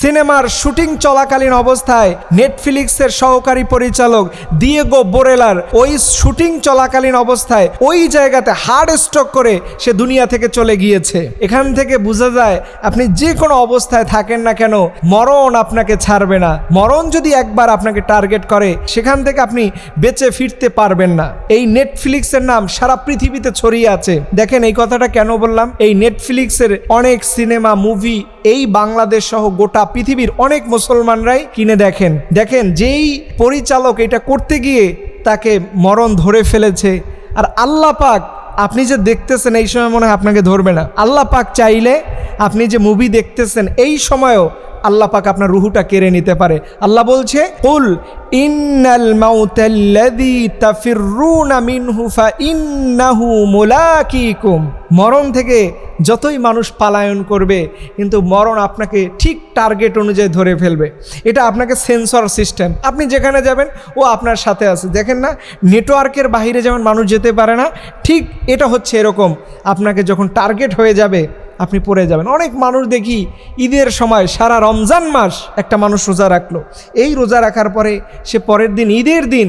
সিনেমার শুটিং চলাকালীন অবস্থায় নেটফ্লিক্সের সহকারী পরিচালক দিয়েগো বোরেলার ওই শুটিং চলাকালীন অবস্থায় ওই জায়গাতে হার্ড স্ট্রোক করে সে দুনিয়া থেকে চলে গিয়েছে। এখান থেকে বোঝা যায় আপনি যে কোনো অবস্থায় থাকেন না কেন, মরণ আপনাকে ছাড়বে না। মরণ যদি একবার আপনাকে টার্গেট করে, সেখান থেকে আপনি বেঁচে ফিরতে পারবেন না। এই নেটফ্লিক্সের নাম সারা পৃথিবীতে ছড়িয়ে আছে। দেখেন এই কথাটা কেন বললাম? এই নেটফ্লিক্সের অনেক সিনেমা, মুভি এই বাংলাদেশ সহ গোটা পৃথিবীর অনেক মুসলমানরাই কিনে দেখেন। দেখেন, যেই পরিচালক এটা করতে গিয়ে তাকে মরণ ধরে ফেলেছে। আর আল্লাহ পাক, আপনি যে দেখতেছেন এই সময় মনে হয় আপনাকে ধরবে না। আল্লাহ পাক চাইলে আপনি যে মুভি দেখতেছেন এই সময়ও আল্লাহ পাক আপনার রুহুটা কেড়ে নিতে পারে। আল্লাহ বলছে, কুল ইন্নাল মাউতাল্লাযী তাফিররুনা মিনহু ফাইন্নাহু মুলাকিকুম। মরণ থেকে যতই মানুষ পালায়ন করবে, কিন্তু মরণ আপনাকে ঠিক টার্গেট অনুযায়ী ধরে ফেলবে। এটা আপনাকে সেন্সর সিস্টেম আপনি যেখানে যাবেন, ও আপনার সাথে আছে। দেখেন না নেটওয়ার্কের বাইরে যেমন মানুষ যেতে পারে না, ঠিক এটা হচ্ছে এরকম। আপনাকে যখন টার্গেট হয়ে যাবে, আপনি পড়ে যাবেন। অনেক মানুষ দেখি ঈদের সময় সারা রমজান মাস একটা মানুষ রোজা রাখল। এই রোজা রাখার পরে সে পরের দিন, ঈদের দিন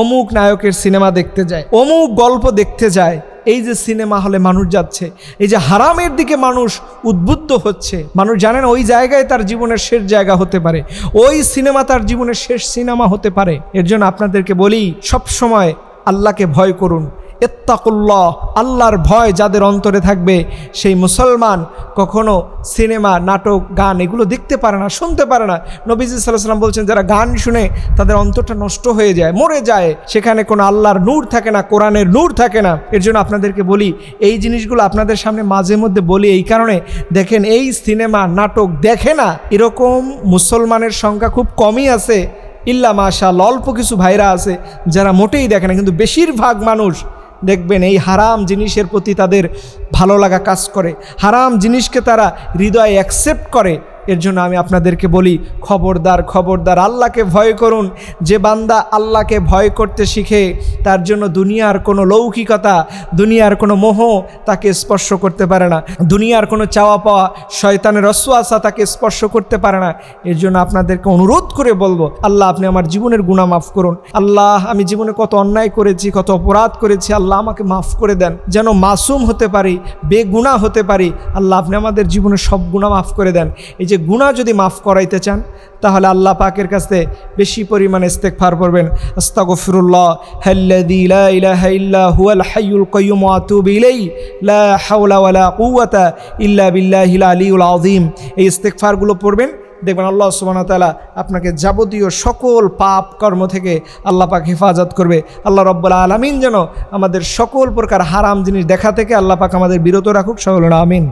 অমুক নায়কের সিনেমা দেখতে যায়, অমুক গল্প দেখতে যায়। এই যে সিনেমা হলে মানুষ যাচ্ছে, এই যে হারামের দিকে মানুষ উদ্বুদ্ধ হচ্ছে, মানুষ জানেন ওই জায়গায় তার জীবনের শেষ জায়গা হতে পারে, ওই সিনেমা তার জীবনের শেষ সিনেমা হতে পারে। এর জন্য আপনাদেরকে বলি সব সময় আল্লাহকে ভয় করুন। এত্তাকুল্লাহ, আল্লাহর ভয় যাদের অন্তরে থাকবে, সেই মুসলমান কখনো সিনেমা, নাটক, গান এগুলো দেখতে পারে না, শুনতে পারে না। নবীজি সাল্লাম বলছেন, যারা গান শুনে তাদের অন্তরটা নষ্ট হয়ে যায়, মরে যায়। সেখানে কোনো আল্লাহর নূর থাকে না, কোরআনের নূর থাকে না। এর জন্য আপনাদেরকে বলি, এই জিনিসগুলো আপনাদের সামনে মাঝে মধ্যে বলি, এই কারণে দেখেন, এই সিনেমা, নাটক দেখে না, এরকম মুসলমানের সংখ্যা খুব কমই আছে। ইল্লা মাশা অল্প কিছু ভাইরা আছে, যারা মোটেই দেখে না, কিন্তু বেশিরভাগ মানুষ দেখবেন এই হারাম জিনিসের প্রতি তাদের ভালো লাগা কাজ করে। হারাম জিনিসকে তারা হৃদয়ে অ্যাকসেপ্ট করে। এর জন্য আমি আপনাদেরকে বলি, খবরদার খবরদার, আল্লাহকে ভয় করুন। যে বান্দা আল্লাহকে ভয় করতে শিখে, তার জন্য দুনিয়ার কোনো লৌকিকতা, দুনিয়ার কোনো মোহ তাকে স্পর্শ করতে পারে না। দুনিয়ার কোনো চাওয়া পাওয়া শয়তানের রসোয়াশা তাকে স্পর্শ করতে পারে না। এর জন্য আপনাদেরকে অনুরোধ করে বলব, আল্লাহ আপনি আমার জীবনের গুণা মাফ করুন। আল্লাহ, আমি জীবনে কত অন্যায় করেছি, কত অপরাধ করেছি, আল্লাহ আমাকে মাফ করে দেন। যেন মাসুম হতে পারি বেগুণা হতে পারি, আল্লাহ আপনি আমাদের জীবনে সব গুণা মাফ করে দেন। এই যে গুণা যদি মাফ করাইতে চান, তাহলে আল্লাহ পাকের কাছে বেশি পরিমাণে ইস্তেকফার করবেন আস্তাগফিরুল্লাহ, হাল্লাযী লা ইলাহা ইল্লা হুয়াল এই পড়বেন, দেখবেন আল্লাহ ওয়া আপনাকে যাবতীয় সকল পাপ কর্ম থেকে আল্লাহ পাক হেফাজত করবে। আল্লাহ রব্বুল আলামিন যেন আমাদের সকল প্রকার হারাম জিনিস দেখা থেকে আল্লাহ পাক আমাদের বিরত রাখুক। সকল আমিন।